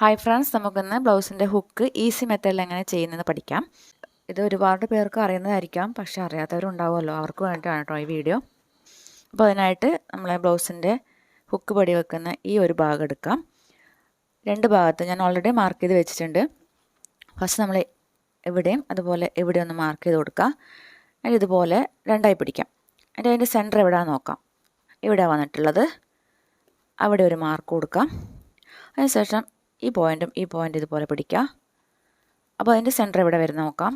Hi friends നമുക്കിന്ന് ബ്ലൗസിന്റെ hook easy മെത്തേഡിൽ എങ്ങനെ ചെയ്യുന്നത് പഠിക്കാം. ഇത് ഒരുപാട് പേർക്ക് അറിയുന്നതായിരിക്കാം പക്ഷേ അറിയാത്തവരുണ്ടാവുമല്ലോ. അവർക്ക് വേണ്ടിയിട്ടാണ് കേട്ടോ ഈ വീഡിയോ അപ്പോൾ അതിനായിട്ട് നമ്മളെ ബ്ലൗസിന്റെ ഹുക്ക് പടി വെക്കുന്ന ഈ ഒരു ഭാഗം എടുക്കാം. രണ്ട് ഭാഗത്ത് ഞാൻ ഓൾറെഡി മാർക്ക് ചെയ്ത് വെച്ചിട്ടുണ്ട്. ഫസ്റ്റ് നമ്മൾ എവിടെയും അതുപോലെ എവിടെ ഒന്ന് മാർക്ക് ചെയ്ത് കൊടുക്കുക അതിന്റെ ഇതുപോലെ രണ്ടായി പിടിക്കാം. അതിന്റെ അതിന്റെ സെന്റർ എവിടെയാണെന്ന് നോക്കാം. ഇവിടെ വന്നിട്ടുള്ളത്. അവിടെ ഒരു മാർക്ക് കൊടുക്കാം. അതിനുശേഷം ഈ പോയിന്റും ഈ പോയിന്റ് ഇതുപോലെ പിടിക്കുക. അപ്പോൾ അതിന്റെ സെന്റർ എവിടെ വരുന്ന നോക്കാം.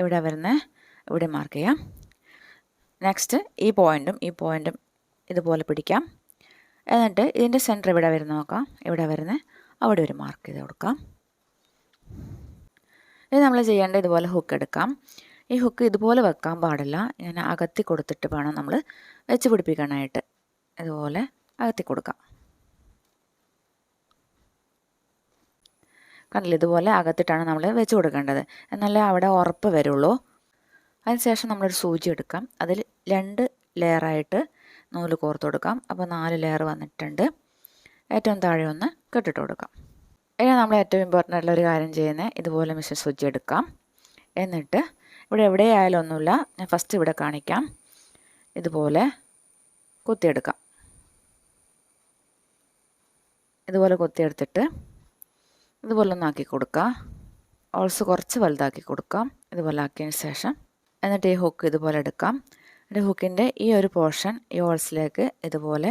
എവിടെ വരുന്നത് ഇവിടെ മാർക്ക് ചെയ്യാം. നെക്സ്റ്റ് ഈ പോയിന്റും ഈ പോയിന്റും ഇതുപോലെ പിടിക്കാം. എന്നിട്ട് ഇതിന്റെ സെന്റർ എവിടെ വരുന്ന നോക്കാം. എവിടെ വരുന്നത് അവിടെ ഒരു മാർക്ക് ചെയ്ത് കൊടുക്കാം. ഇനി നമ്മൾ ചെയ്യേണ്ട ഇതുപോലെ ഹുക്ക് എടുക്കാം. ഈ ഹുക്ക് ഇതുപോലെ വെക്കാൻ പാടില്ല. ഇങ്ങനെ അകത്തി കൊടുത്തിട്ട് വേണം നമ്മൾ വെച്ച് പിടിപ്പിക്കാനായിട്ട്. ഇതുപോലെ അകത്തി കൊടുക്കാം. കണ്ടില്ല ഇതുപോലെ അകത്തിട്ടാണ് നമ്മൾ വെച്ച് കൊടുക്കേണ്ടത്. എന്നാലേ അവിടെ ഉറപ്പ് വരുള്ളൂ. അതിനുശേഷം നമ്മളൊരു സൂചി എടുക്കാം. അതിൽ രണ്ട് ലെയറായിട്ട് നൂൽ കോർത്ത് കൊടുക്കാം. അപ്പോൾ നാല് ലെയർ വന്നിട്ടുണ്ട്. ഏറ്റവും താഴെ ഒന്ന് കെട്ടിട്ട് കൊടുക്കാം. ഇനി നമ്മൾ ഏറ്റവും ഇമ്പോർട്ടന്റ് ആയിട്ടുള്ള ഒരു കാര്യം ചെയ്യുന്നത് ഇതുപോലെ മിഷൻ സൂചി എടുക്കാം. എന്നിട്ട് ഇവിടെ എവിടെയായാലും ഒന്നുമില്ല ഞാൻ ഫസ്റ്റ് ഇവിടെ കാണിക്കാം. ഇതുപോലെ കുത്തിയെടുക്കാം. ഇതുപോലെ കുത്തിയെടുത്തിട്ട് ഇതുപോലെ ഒന്ന് ആക്കി കൊടുക്കുക ഓൾസ് കുറച്ച് വലുതാക്കി കൊടുക്കാം. ഇതുപോലെ ആക്കിയതിന് ശേഷം എന്നിട്ട് ഈ ഹുക്ക് ഇതുപോലെ എടുക്കാം. എന്റെ ഹുക്കിന്റെ ഈ ഒരു പോർഷൻ ഈ ഓൾസിലേക്ക് ഇതുപോലെ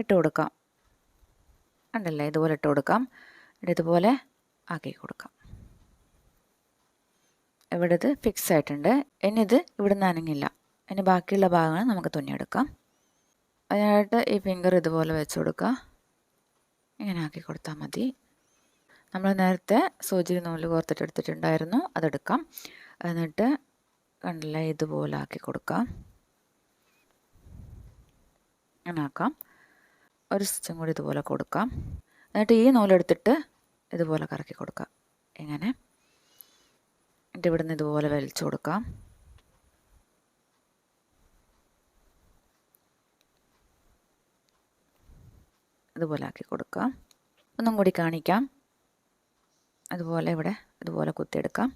ഇട്ട് കൊടുക്കാം. ഉണ്ടല്ലേ ഇതുപോലെ ഇട്ട് കൊടുക്കാം. ഇതുപോലെ ആക്കി കൊടുക്കാം. ഇവിടെ ഇത് ഫിക്സ് ആയിട്ടുണ്ട്. ഇനി ഇത് ഇവിടെ നിന്ന് അനങ്ങില്ല. ഇനി ബാക്കിയുള്ള ഭാഗങ്ങൾ നമുക്ക് തുന്നിയെടുക്കാം. അതിനായിട്ട് ഈ ഫിംഗർ ഇതുപോലെ വെച്ച് കൊടുക്കുക ഇങ്ങനെ ആക്കി കൊടുത്താൽ മതി. നമ്മൾ നേരത്തെ സൂചിയിൽ നൂൽ കോർത്തിട്ട് എടുത്തിട്ടുണ്ടായിരുന്നു. അതെടുക്കാം. എന്നിട്ട് കണ്ടില്ല ഇതുപോലെ ആക്കി കൊടുക്കാം. അങ്ങനെ ആക്കാം. ഒരു സ്റ്റിച്ചും കൂടി ഇതുപോലെ കൊടുക്കാം. എന്നിട്ട് ഈ നൂലെടുത്തിട്ട് ഇതുപോലെ കറക്കി കൊടുക്കാം. ഇങ്ങനെ. എന്നിട്ട് ഇവിടുന്ന് ഇതുപോലെ വലിച്ചു കൊടുക്കാം. ഇതുപോലെ ആക്കി കൊടുക്കാം. ഒന്നും കൂടി കാണിക്കാം. അതുപോലെ ഇവിടെ ഇതുപോലെ കുത്തിയെടുക്കാം.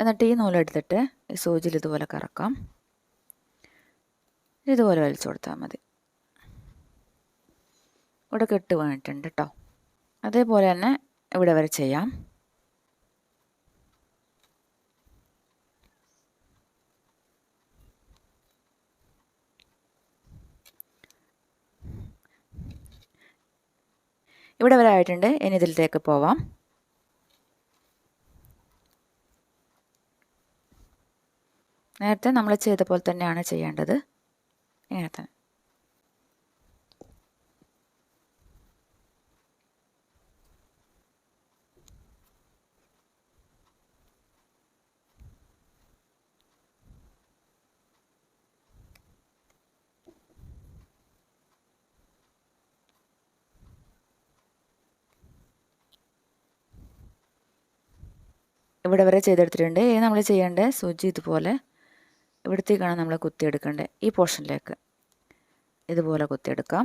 എന്നിട്ട് ഈ നൂലെടുത്തിട്ട് ഈ സൂചിയിൽ ഇതുപോലെ കറക്കാം. ഇതുപോലെ വലിച്ചു കൊടുത്താൽ മതി. ഇവിടെ കെട്ട് വീണിട്ടുണ്ട് കേട്ടോ അതേപോലെ തന്നെ ഇവിടെ വരെ ചെയ്യാം. ഇവിടെ വരെ ആയിട്ടുണ്ട്. ഇനി ഇതിലേക്ക് പോവാം. നേരത്തെ നമ്മൾ ചെയ്ത പോലെ തന്നെയാണ് ചെയ്യേണ്ടത്. ഇങ്ങനെ തന്നെ. ഇവിടെ വരെ ചെയ്തെടുത്തിട്ടുണ്ട്. ഇനി നമ്മൾ ചെയ്യേണ്ടത് സൂചി ഇതുപോലെ ഇവിടത്തേക്കാണ് നമ്മൾ കുത്തിയെടുക്കേണ്ടത്. ഈ പോർഷനിലേക്ക് ഇതുപോലെ കുത്തിയെടുക്കാം.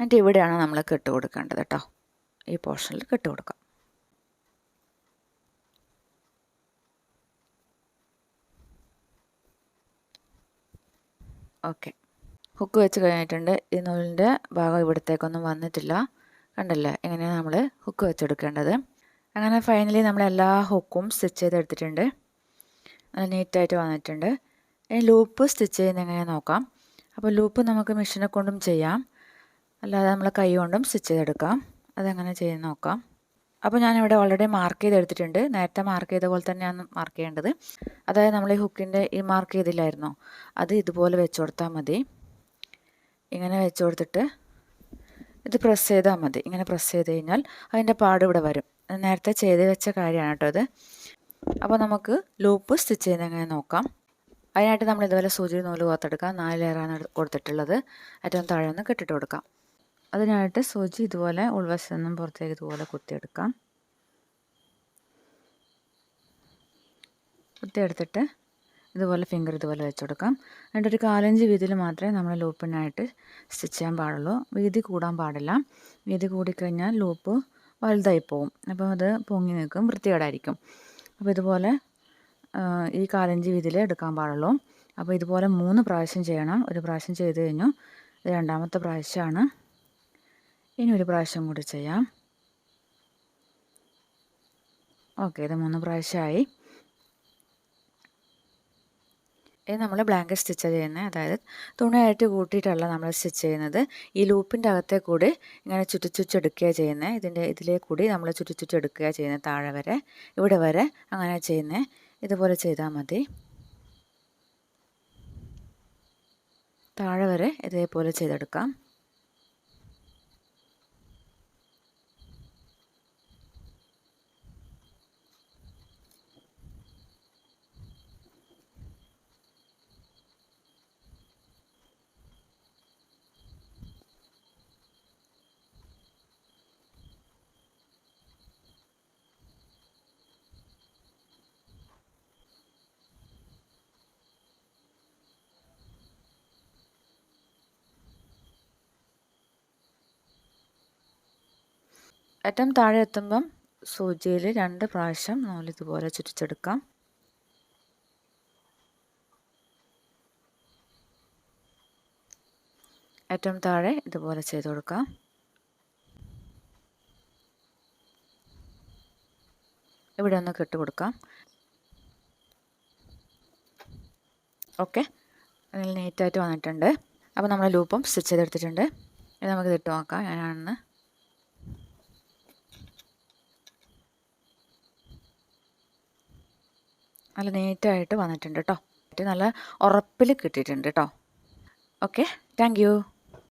എന്നിട്ട് ഇവിടെയാണ് നമ്മൾ കെട്ട് കൊടുക്കേണ്ടത് കേട്ടോ. ഈ പോർഷനിൽ കെട്ട് കൊടുക്കാം. ഓക്കെ. ഹുക്ക് വെച്ച് കഴിഞ്ഞിട്ടുണ്ട്. ഈ നൂലിന്റെ ഭാഗം ഇവിടത്തേക്കൊന്നും വന്നിട്ടില്ല. കണ്ടല്ലേ? എങ്ങനെയാണ് നമ്മൾ ഹുക്ക് വെച്ചെടുക്കേണ്ടത്? അങ്ങനെ ഫൈനലി നമ്മൾ എല്ലാ ഹുക്കും സ്റ്റിച്ച് ചെയ്തെടുത്തിട്ടുണ്ട്. നല്ല നീറ്റായിട്ട് വന്നിട്ടുണ്ട്. ഇനി ലൂപ്പ് സ്റ്റിച്ച് ചെയ്യുന്ന എങ്ങനെ നോക്കാം. അപ്പോൾ ലൂപ്പ് നമുക്ക് മെഷീനെ കൊണ്ടും ചെയ്യാം. അല്ലാതെ നമ്മൾ കൈ കൊണ്ടും സ്റ്റിച്ച് ചെയ്തെടുക്കാം. അതെങ്ങനെ ചെയ്ത് നോക്കാം. അപ്പോൾ ഞാനിവിടെ ഓൾറെഡി മാർക്ക് ചെയ്തെടുത്തിട്ടുണ്ട്. നേരത്തെ മാർക്ക് ചെയ്ത പോലെ തന്നെയാണ് മാർക്ക് ചെയ്യേണ്ടത്. അതായത് നമ്മൾ ഈ ഹുക്കിന്റെ ഈ മാർക്ക് ചെയ്തില്ലായിരുന്നോ? അത് ഇതുപോലെ വെച്ച് കൊടുത്താൽ മതി. ഇങ്ങനെ വെച്ച് കൊടുത്തിട്ട് ഇത് പ്രസ് ചെയ്താൽ മതി. ഇങ്ങനെ പ്രസ് ചെയ്ത് കഴിഞ്ഞാൽ അതിന്റെ പാട് ഇവിടെ വരും. നേരത്തെ ചെയ്ത് വെച്ച കാര്യമാണ് കേട്ടോ ഇത് അപ്പോൾ നമുക്ക് ലൂപ്പ് സ്റ്റിച്ച് ചെയ്യുന്നെങ്ങനെ നോക്കാം. അതിനായിട്ട് നമ്മൾ ഇതുപോലെ സൂചി നൂൽ കോർത്തെടുക്കാം. നാല് ലെയറാണ് കൊടുത്തിട്ടുള്ളത്. ഏറ്റവും താഴെ ഒന്ന് കെട്ടിട്ട് കൊടുക്കാം. അതിനായിട്ട് സൂചി ഇതുപോലെ ഉൾവശത്തു നിന്നും പുറത്തേക്ക് ഇതുപോലെ കുത്തിയെടുക്കാം. കുത്തിയെടുത്തിട്ട് ഇതുപോലെ ഫിംഗർ ഇതുപോലെ വെച്ച് കൊടുക്കാം. എന്നിട്ട് ഒരു കാലഞ്ച് വീതിയിൽ മാത്രമേ നമ്മൾ ലൂപ്പിനായിട്ട് സ്റ്റിച്ച് ചെയ്യാൻ പാടുള്ളൂ. വീതി കൂടാൻ പാടില്ല. വീതി കൂടിക്കഴിഞ്ഞാൽ ലൂപ്പ് വലുതായി പോവും. അപ്പോൾ അത് പൊങ്ങി നിൽക്കും വൃത്തികേടായിരിക്കും. അപ്പോൾ ഇതുപോലെ ഈ കാലഞ്ചി വീതിയിൽ എടുക്കാൻ പാടുള്ളൂ. അപ്പോൾ ഇതുപോലെ മൂന്ന് പ്രാവശ്യം ചെയ്യണം. ഒരു പ്രാവശ്യം ചെയ്ത് കഴിഞ്ഞു. രണ്ടാമത്തെ പ്രാവശ്യമാണ്. ഇനി ഒരു പ്രാവശ്യം കൂടി ചെയ്യാം. ഓക്കെ ഇത് മൂന്ന് പ്രാവശ്യമായി. ഇത് നമ്മൾ ബ്ലാങ്കറ്റ് സ്റ്റിച്ച് ചെയ്യുന്നത് അതായത് തുണിയായിട്ട് കൂട്ടിയിട്ടല്ല നമ്മൾ സ്റ്റിച്ച് ചെയ്യുന്നത്. ഈ ലൂപ്പിന്റെ അകത്തെ കൂടി ഇങ്ങനെ ചുറ്റിച്ചുറ്റെടുക്കുക ചെയ്യുന്നത് ഇതിന്റെ ഇതിലേ കൂടി നമ്മൾ ചുറ്റിച്ചുറ്റെടുക്കുക ചെയ്യുന്നത് താഴെ വരെ ഇവിടെ വരെ അങ്ങനെ ചെയ്യുന്നത് ഇതുപോലെ ചെയ്താൽ മതി. താഴെ വരെ ഇതേപോലെ ചെയ്തെടുക്കാം. ഏറ്റവും താഴെ എത്തുമ്പം സൂചിയിൽ രണ്ട് പ്രാവശ്യം നൂലിതുപോലെ ചുറ്റിച്ചെടുക്കാം. ഏറ്റവും താഴെ ഇതുപോലെ ചെയ്ത് കൊടുക്കാം. ഇവിടെ ഒന്ന് കെട്ട് കൊടുക്കാം. ഓക്കെ. അതിൽ നീറ്റായിട്ട് വന്നിട്ടുണ്ട്. അപ്പോൾ നമ്മൾ ലൂപ്പും സ്റ്റിച്ച് ചെയ്തെടുത്തിട്ടുണ്ട്. ഇത് നമുക്ക് ഇട്ട് നോക്കാം. ഞാനാണെന്ന് നല്ല നീറ്റായിട്ട് വന്നിട്ടുണ്ട് കേട്ടോ നല്ല ഉറപ്പിൽ കിട്ടിയിട്ടുണ്ട് കേട്ടോ ഓക്കെ താങ്ക്